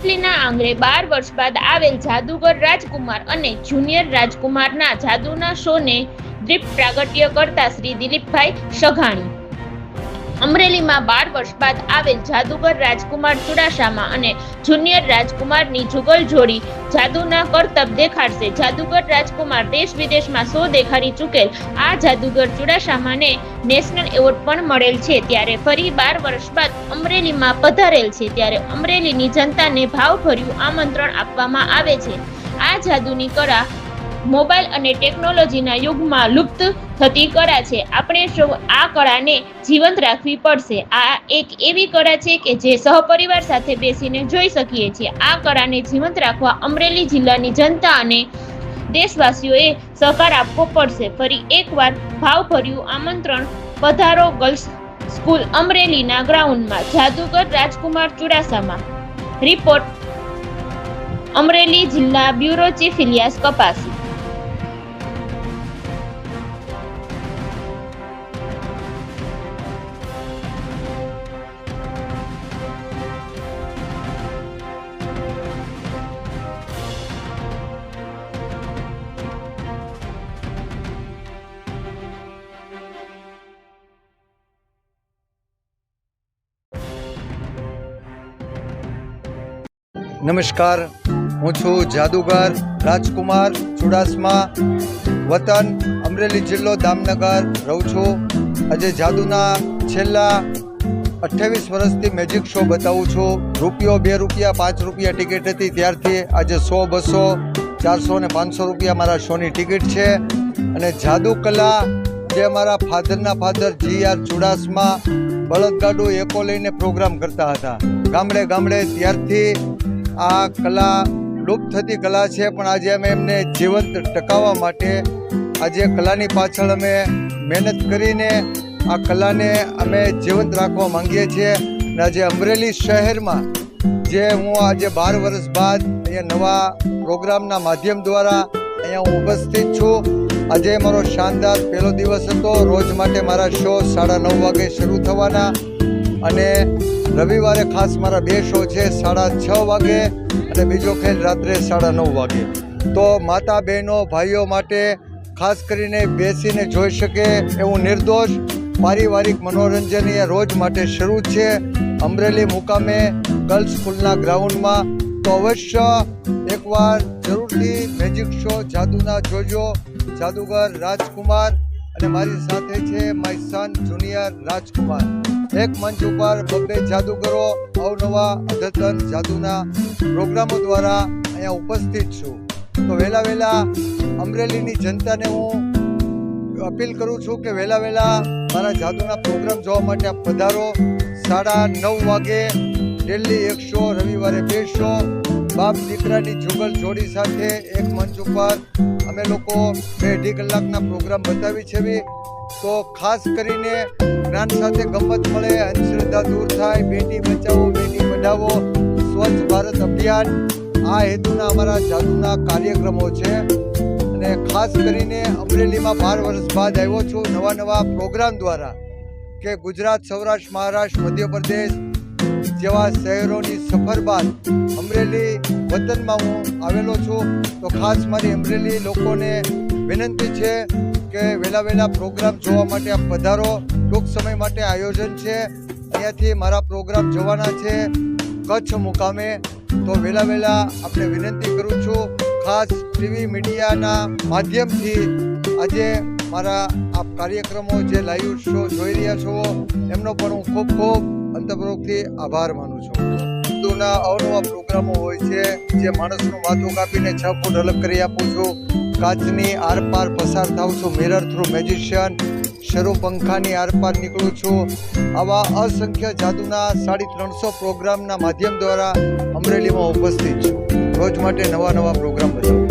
અમરેલીના આંગણે બાર વર્ષ બાદ આવેલ જાદુગર રાજકુમાર અને જુનિયર રાજકુમારના જાદુના શોને દ્રીપ પ્રાગટ્ય કરતા શ્રી દિલીપભાઈ સઘાણી. અમરેલીમાં બાર વર્ષ બાદ આવેલ જાદુગર રાજકુમાર ચુડાસામા અને જુનિયર રાજકુમારની જુગલ જોડી જાદુના કરતબ દેખાડશે. જાદુગર રાજકુમાર દેશ વિદેશમાં શો દેખાડી ચૂકેલ. આ જાદુગર ચુડાસામાને નેશનલ એવોર્ડ પણ મળેલ છે. ત્યારે ફરી બાર વર્ષ બાદ અમરેલીમાં પધારેલ છે. ત્યારે અમરેલીની જનતાને ભાવભર્યું આમંત્રણ આપવામાં આવે છે. આ જાદુની કળા મોબાઈલ અને ટેકનોલોજીના યુગમાં લુપ્ત થતી કળા છે. આપણે સૌ આ કળાને જીવંત રાખવી પડશે. આ એક એવી કળા છે કે જે સહપરિવાર સાથે બેસીને જોઈ શકીએ છીએ. આ કળાને જીવંત રાખવા અમરેલી જિલ્લાની જનતા અને દેશવાસીઓએ સહકાર આપવો પડશે. ફરી એકવાર ભાવભર્યું આમંત્રણ, પધારો ગર્લ્સ સ્કૂલ અમરેલીના ગ્રાઉન્ડમાં. જાદુગર રાજકુમાર ચુડાસામાં. રિપોર્ટ. અમરેલી જિલ્લા બ્યુરો ચીફ ઇલિયાસ કપાસી. નમસ્કાર. હું છું જાદુગર, રાજકુમાર, ચુડાસમા, વતન, અમરેલી જિલ્લો, દામનગર રહું છું. આજે જાદુના છેલ્લા અઠ્ઠાવીસ વર્ષથી મેજિક શો બતાવું છું. રૂપિયો બે રૂપિયા, પાંચ રૂપિયા ટિકિટ હતી. ત્યારથી આજે સો, બસો, ચારસો ને પાંચસો રૂપિયા મારા શોની ટિકિટ છે. અને જાદુ કલા જે મારા ફાધરના ફાધર જી આર ચુડાસમા બળદગાડું એકો લઈને પ્રોગ્રામ કરતા હતા. ગામડે ગામડે ત્યારથી આ કલા લુપ્ત થતી કલા છે, પણ આજે અમે એમને જીવંત ટકાવવા માટે આજે કલાની પાછળ અમે મહેનત કરીને આ કલાને અમે જીવંત રાખવા માંગીએ છીએ. અને આજે અમરેલી શહેરમાં જે હું આજે બાર વર્ષ બાદ અહીંયા નવા પ્રોગ્રામના માધ્યમ દ્વારા અહીંયા હું ઉપસ્થિત છું. આજે મારો શાનદાર પહેલો દિવસ હતો. રોજ માટે મારા શો સાડા નવ વાગે શરૂ થવાના. અને રવિવારે ખાસ મારા બે શો છે, સાડા છ વાગે અને બીજો ખેલ રાત્રે સાડા નવ વાગે. તો માતા બહેનો, ભાઈઓ માટે ખાસ કરીને બેસીને જોઈ શકે એવું નિર્દોષ પારિવારિક મનોરંજન એ રોજ માટે શરૂ છે અમરેલી મુકામે ગર્લ્સ સ્કૂલના ગ્રાઉન્ડમાં. તો અવશ્ય એકવાર જરૂરથી મેજિક શો જાદુના જોજો. જાદુગર રાજકુમાર અને મારી સાથે છે માય સન જુનિયર રાજકુમાર. એક મંચ ઉપર બબ્બે જાદુગરો, અવનવા, અદ્યતન જાદુના પ્રોગ્રામો દ્વારા અહીંયા ઉપસ્થિત છું. તો વહેલા વહેલા અમરેલીની જનતાને હું અપીલ કરું છું કે વહેલા વહેલા મારા જાદુના પ્રોગ્રામ જોવા માટે આપ પધારો. સાડા નવ વાગે ડેલી એક શો રવિવારે બે શો. બાપ દીકરાની જુગલ જોડી સાથે એક મંચ ઉપર અમે લોકો બે અઢી કલાકના પ્રોગ્રામ બતાવી છે. તો ખાસ કરીને જ્ઞાન સાથે ગમત મળે, અંધશ્રદ્ધા દૂર થાય, બેટી બચાવો, બેટી પઢાવો, સ્વચ્છ ભારત અભિયાન. આ હેતુના અમારા જાદુના કાર્યક્રમો છે. અને ખાસ કરીને અમરેલીમાં બાર વર્ષ બાદ આવ્યો છું નવા નવા પ્રોગ્રામ દ્વારા કે ગુજરાત, સૌરાષ્ટ્ર, મહારાષ્ટ્ર, મધ્યપ્રદેશ જેવા શહેરોની સફર બાદ અમરેલી વતનમાં હું આવેલો છું. તો ખાસ મારી અમરેલી લોકોને વિનંતી છે કે વહેલા વહેલા પ્રોગ્રામ જોવા માટે આપ પધારો. ટૂંક સમય માટે આયોજન છે. અહીંયાથી મારા પ્રોગ્રામ જોવાના છે. કચ્છ મુકામે. તો વહેલા વહેલા આપણે વિનંતી કરું છું, ખાસ ટીવી મીડિયાના માધ્યમથી આજે મારા આ કાર્યક્રમો જે લાઈવ શો જોઈ રહ્યા છો, એમનો પણ હું ખૂબ ખૂબ અંતપૂર્વકથી આભાર માનું છું. હિન્દુના અવનવા પ્રોગ્રામો હોય છે, જે માણસનું માથું કાપીને છ ફૂટ અલગ કરી આપું છું. કાચની આરપાર પસાર થાઉં છું મિરર થ્રુ મેજિશિયન શરૂ પંખાની આરપાર નીકળું છું. આવા અસંખ્ય જાદુના સાડી ત્રણસો પ્રોગ્રામના માધ્યમ દ્વારા અમરેલીમાં ઉપસ્થિત છું. રોજ માટે નવા નવા પ્રોગ્રામ બતાવું.